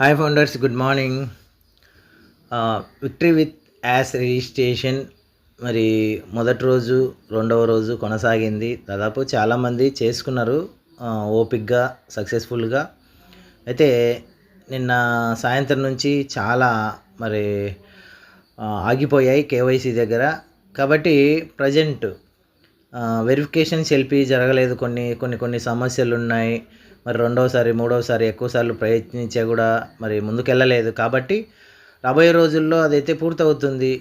Hi founders good morning victory with us registration మరి మొదటి రోజు రెండవ రోజు కొనసాగింది. దాదాపు చాలామంది చేసుకున్నారు ఓపిక్గా సక్సెస్ఫుల్గా అయితే నిన్న సాయంత్రం నుంచి చాలా మరి ఆగిపోయాయి కేవైసీ దగ్గర. కాబట్టి ప్రజెంట్ వెరిఫికేషన్ సెల్ఫీ జరగలేదు. కొన్ని కొన్ని కొన్ని సమస్యలు ఉన్నాయి మరి రెండవసారి మూడవసారి ఎక్కువసార్లు ప్రయత్నించే కూడా మరి ముందుకెళ్ళలేదు. కాబట్టి రాబోయే రోజుల్లో అదైతే పూర్తవుతుంది.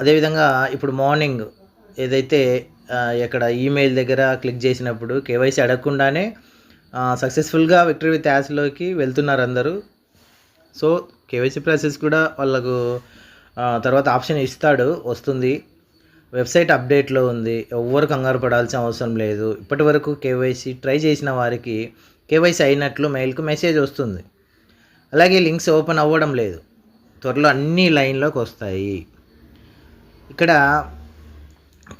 అదేవిధంగా ఇప్పుడు మార్నింగ్ ఏదైతే ఇక్కడ ఈమెయిల్ దగ్గర క్లిక్ చేసినప్పుడు కేవైసీ అడగకుండానే సక్సెస్ఫుల్గా విక్టరీ విత్ యాస్లోకి వెళ్తున్నారు అందరూ. సో కేవైసీ ప్రాసెస్ కూడా వాళ్ళకు తర్వాత ఆప్షన్ ఇస్తాడు వస్తుంది. వెబ్సైట్ అప్డేట్లో ఉంది. ఎవ్వరు కంగారు పడాల్సిన అవసరం లేదు. ఇప్పటి వరకు కేవైసీ ట్రై చేసిన వారికి కేవైసీ అయినట్లు మెయిల్కు మెసేజ్ వస్తుంది. అలాగే లింక్స్ ఓపెన్ అవ్వడం లేదు. త్వరలో అన్ని లైన్లోకి వస్తాయి. ఇక్కడ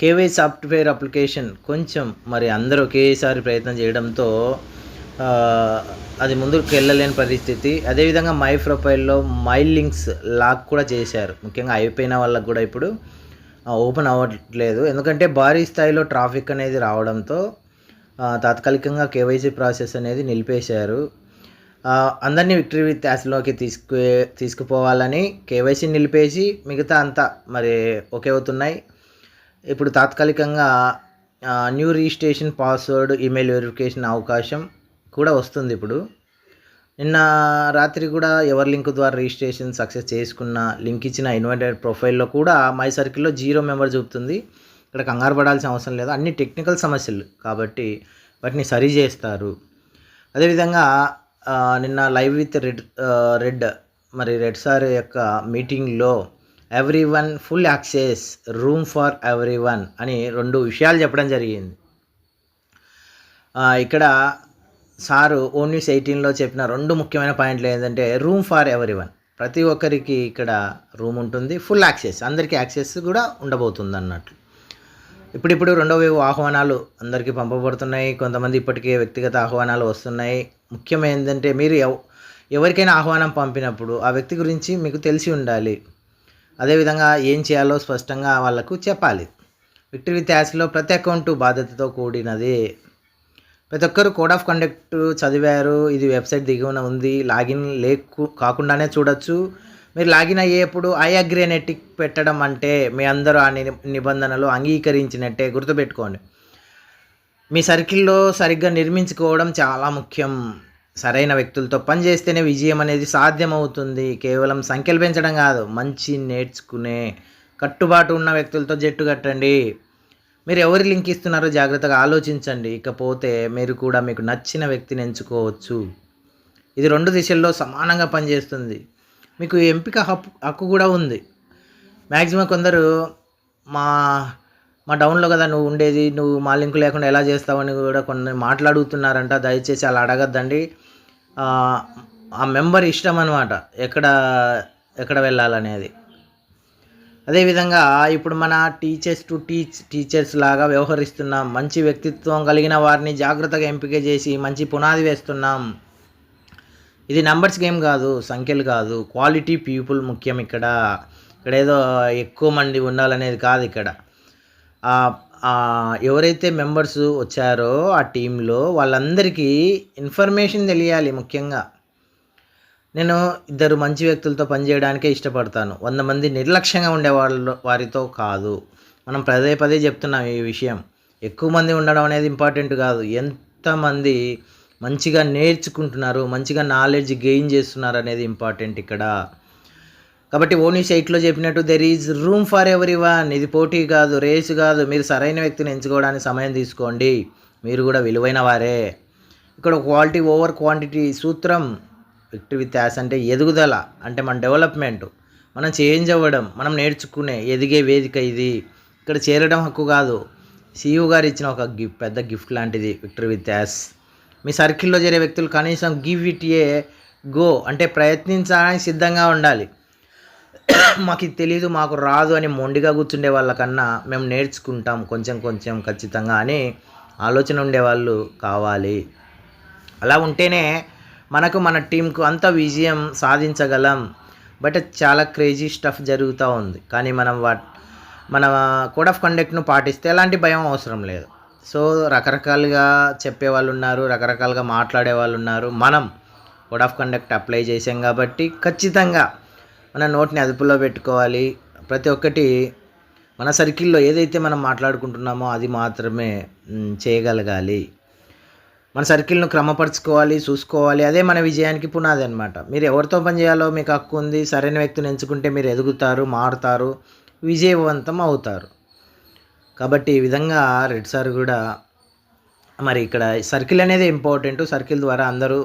కేవై సాఫ్ట్వేర్ అప్లికేషన్ కొంచెం మరి అందరూ ఒకేసారి ప్రయత్నం చేయడంతో అది ముందుకు వెళ్ళలేని పరిస్థితి. అదేవిధంగా మై ప్రొఫైల్లో మై లింక్స్ లాక్ కూడా చేశారు. ముఖ్యంగా అయిపోయిన వాళ్ళకు కూడా ఇప్పుడు. ఓపెన్ అవ్వట్లేదు. ఎందుకంటే భారీ స్థాయిలో ట్రాఫిక్ అనేది రావడంతో తాత్కాలికంగా కేవైసీ ప్రాసెస్ అనేది నిలిపేశారు. అందరినీ విక్టరీ విత్ యాస్లోకి తీసుకు తీసుకుపోవాలని కేవైసీ నిలిపేసి మిగతా అంతా మరి ఓకే అవుతున్నాయి. ఇప్పుడు తాత్కాలికంగా new registration password email verification అవకాశం కూడా వస్తుంది ఇప్పుడు. నిన్న రాత్రి కూడా ఎవరి లింక్ ద్వారా రిజిస్ట్రేషన్ సక్సెస్ చేసుకున్న లింక్ ఇచ్చిన ఇన్వైటెడ్ ప్రొఫైల్లో కూడా మై సర్కిల్లో జీరో మెంబర్ చూపుతుంది. ఇక్కడ కంగారు పడాల్సిన అవసరం లేదు. అన్ని టెక్నికల్ సమస్యలు కాబట్టి వాటిని సరి చేస్తారు. అదేవిధంగా నిన్న లైవ్ విత్ రెడ్ రెడ్ మరి రెడ్ సార్ యొక్క మీటింగ్లో everyone full access room for everyone అని రెండు విషయాలు చెప్పడం జరిగింది. ఇక్కడ సారు ఓ న్యూస్ ఎయిటీన్లో చెప్పిన రెండు ముఖ్యమైన పాయింట్లు ఏంటంటే రూమ్ ఫర్ ఎవరీ వన్ ప్రతి ఒక్కరికి ఇక్కడ రూమ్ ఉంటుంది ఫుల్ యాక్సెస్ అందరికీ యాక్సెస్ కూడా ఉండబోతుంది అన్నట్లు ఇప్పుడిప్పుడు రెండో వేవ్ ఆహ్వానాలు అందరికీ పంపబడుతున్నాయి. కొంతమంది ఇప్పటికే వ్యక్తిగత ఆహ్వానాలు వస్తున్నాయి. ముఖ్యం ఏంటంటే మీరు ఎవరికైనా ఆహ్వానం పంపినప్పుడు ఆ వ్యక్తి గురించి మీకు తెలిసి ఉండాలి. అదేవిధంగా ఏం చేయాలో స్పష్టంగా వాళ్ళకు చెప్పాలి. విక్టరీ విత్ యాస్లో ప్రతి అకౌంట్ బాధ్యతతో కూడినది ప్రతి ఒక్కరు కోడ్ ఆఫ్ కండక్ట్ చదివారు ఇది వెబ్సైట్ దిగువన ఉంది లాగిన్ లేకు కాకుండానే చూడొచ్చు. మీరు లాగిన్ అయ్యేప్పుడు ఐ అగ్రీ అనే టిక్ పెట్టడం అంటే మీ అందరూ ఆ ని- నిబంధనలు అంగీకరించినట్టే గుర్తుపెట్టుకోండి. మీ సర్కిల్లో సరిగ్గా నిర్మించుకోవడం చాలా ముఖ్యం. సరైన వ్యక్తులతో పనిచేస్తేనే విజయం అనేది సాధ్యమవుతుంది. కేవలం సంఖ్యలు పెంచడం కాదు మంచి నేర్చుకునే కట్టుబాటు ఉన్న వ్యక్తులతో జట్టు కట్టండి. మీరు ఎవరి లింక్ ఇస్తున్నారో జాగ్రత్తగా ఆలోచించండి. ఇకపోతే మీరు కూడా మీకు నచ్చిన వ్యక్తిని ఎంచుకోవచ్చు. ఇది రెండు దిశల్లో సమానంగా పనిచేస్తుంది. మీకు ఎంపిక హక్కు హక్కు కూడా ఉంది. మ్యాక్సిమం కొందరు మా మా డౌన్లో కదా నువ్వు ఉండేది నువ్వు మా లింక్ లేకుండా ఎలా చేస్తావని కూడా కొన్ని మాట్లాడుతున్నారంట. దయచేసి అలా అడగద్దండి. ఆ మెంబర్ ఇష్టం అనమాట ఎక్కడ ఎక్కడ వెళ్ళాలనేది. అదేవిధంగా ఇప్పుడు మన టీచర్స్ టు టీచ్ టీచర్స్ లాగా వ్యవహరిస్తున్నాం మంచి వ్యక్తిత్వం కలిగిన వారిని జాగ్రత్తగా ఎంపిక చేసి మంచి పునాది వేస్తున్నాం. ఇది నంబర్స్ గేమ్ కాదు సంఖ్యలు కాదు. క్వాలిటీ పీపుల్ ముఖ్యం ఇక్కడ. ఇక్కడ ఏదో ఎక్కువ మంది ఉండాలనేది కాదు ఇక్కడ. ఎవరైతే మెంబర్స్ వచ్చారో ఆ టీంలో వాళ్ళందరికీ ఇన్ఫర్మేషన్ తెలియాలి ముఖ్యంగా. నేను ఇద్దరు మంచి వ్యక్తులతో పనిచేయడానికే ఇష్టపడతాను. వంద మంది నిర్లక్ష్యంగా ఉండే వాళ్ళు వారితో కాదు. మనం పదే పదే చెప్తున్నాం ఈ విషయం. ఎక్కువ మంది ఉండడం అనేది ఇంపార్టెంట్ కాదు. ఎంతమంది మంచిగా నేర్చుకుంటున్నారు మంచిగా నాలెడ్జ్ గెయిన్ చేస్తున్నారు అనేది ఇంపార్టెంట్ ఇక్కడ. కాబట్టి ఓనీ సైట్లో చెప్పినట్టు there is room for everyone ఇది పోటీ కాదు రేసు కాదు. మీరు సరైన వ్యక్తిని ఎంచుకోవడానికి సమయం తీసుకోండి. మీరు కూడా విలువైన వారే. ఇక్కడ క్వాలిటీ ఓవర్ క్వాంటిటీ సూత్రం విక్టరీ విత్ యాస్ అంటే ఎదుగుదల అంటే మన డెవలప్మెంట్ మనం చేంజ్ అవ్వడం మనం నేర్చుకునే ఎదిగే వేదిక ఇది. ఇక్కడ చేరడం హక్కు కాదు. సీఈఓ గారు ఇచ్చిన ఒక గిఫ్ట్ పెద్ద గిఫ్ట్ లాంటిది విక్టరీ విత్ యాస్ మీ సర్కిల్లో చేరే వ్యక్తులు కనీసం గివ్ ఇట్ ఏ గో అంటే ప్రయత్నించడానికి సిద్ధంగా ఉండాలి. మాకు ఇది తెలియదు మాకు రాదు అని మొండిగా కూర్చుండే వాళ్ళకన్నా మేము నేర్చుకుంటాం కొంచెం కొంచెం ఖచ్చితంగా అని ఆలోచన ఉండేవాళ్ళు కావాలి. అలా ఉంటేనే మనకు మన టీంకు అంత విజయం సాధించగలం. బట్ చాలా క్రేజీ స్టఫ్ జరుగుతూ ఉంది. కానీ మనం వా మన కోడ్ ఆఫ్ కండక్ట్ను పాటిస్తే ఎలాంటి భయం అవసరం లేదు. సో రకరకాలుగా చెప్పే వాళ్ళు ఉన్నారు రకరకాలుగా మాట్లాడే వాళ్ళు ఉన్నారు. మనం కోడ్ ఆఫ్ కండక్ట్ అప్లై చేసాం కాబట్టి ఖచ్చితంగా మన నోట్ని అదుపులో పెట్టుకోవాలి. ప్రతి ఒక్కటి మన సర్కిల్లో ఏదైతే మనం మాట్లాడుకుంటున్నామో అది మాత్రమే చేయగలగాలి. మన సర్కిల్ను క్రమపరచుకోవాలి చూసుకోవాలి. అదే మన విజయానికి పునాది అనమాట మీరు ఎవరితో పని చేయాలో మీకు హక్కు ఉంది. సరైన వ్యక్తిని ఎంచుకుంటే మీరు ఎదుగుతారు మారుతారు విజయవంతం అవుతారు. కాబట్టి ఈ విధంగా రెడ్ సార్ కూడా మరి ఇక్కడ సర్కిల్ అనేది ఇంపార్టెంట్. సర్కిల్ ద్వారా అందరూ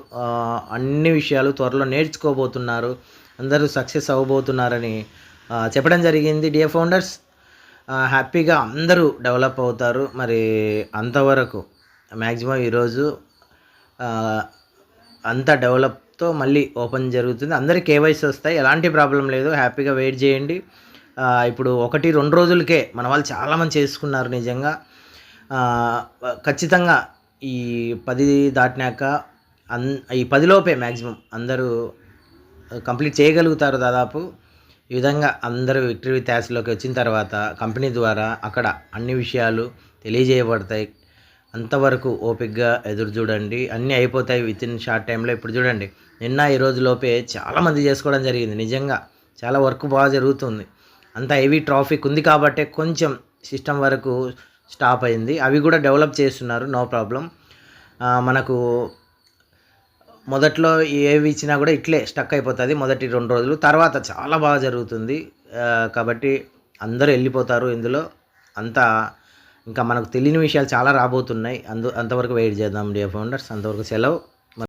అన్ని విషయాలు త్వరలో నేర్చుకోబోతున్నారు. అందరూ సక్సెస్ అవ్వబోతున్నారని చెప్పడం జరిగింది. డియర్ ఫౌండర్స్ హ్యాపీగా అందరూ డెవలప్ అవుతారు. మరి అంతవరకు మ్యాక్సిమం ఈరోజు అంత అంతా డెవలప్తో మళ్ళీ ఓపెన్ జరుగుతుంది. అందరికి కేవైసీ వస్తాయి. ఎలాంటి ప్రాబ్లం లేదు. హ్యాపీగా వెయిట్ చేయండి. ఇప్పుడు ఒకటి రెండు రోజులకే మన వాళ్ళు చాలామంది చేసుకున్నారు నిజంగా. ఖచ్చితంగా ఈ పది దాటినాక అన్ ఈ పదిలోపే మ్యాక్సిమం అందరూ కంప్లీట్ చేయగలుగుతారు దాదాపు. ఈ విధంగా అందరూ విక్టరీ విత్ యాస్లోకి వచ్చిన తర్వాత కంపెనీ ద్వారా అక్కడ అన్ని విషయాలు తెలియజేయబడతాయి. అంతవరకు ఓపిక్గా ఎదురు చూడండి. అన్నీ అయిపోతాయి విత్ ఇన్ షార్ట్ టైంలో ఇప్పుడు చూడండి నిన్న ఈ రోజు లోపే చాలామంది చేసుకోవడం జరిగింది. నిజంగా చాలా వర్క్ బాగా జరుగుతుంది. అంత హెవీ ట్రాఫిక్ ఉంది కాబట్టి కొంచెం సిస్టమ్ వరకు స్టాప్ అయింది. అవి కూడా డెవలప్ చేస్తున్నారు నో ప్రాబ్లం మనకు మొదట్లో ఏవి ఇచ్చినా కూడా ఇట్లే స్టక్ అయిపోతుంది మొదటి రెండు రోజులు. తర్వాత చాలా బాగా జరుగుతుంది. కాబట్టి అందరూ వెళ్ళిపోతారు ఇందులో. అంతా ఇంకా మనకు తెలియని విషయాలు చాలా రాబోతున్నాయి. అందు అంతవరకు వెయిట్ చేద్దాం డియర్ ఫౌండర్స్. అంతవరకు సెలవు.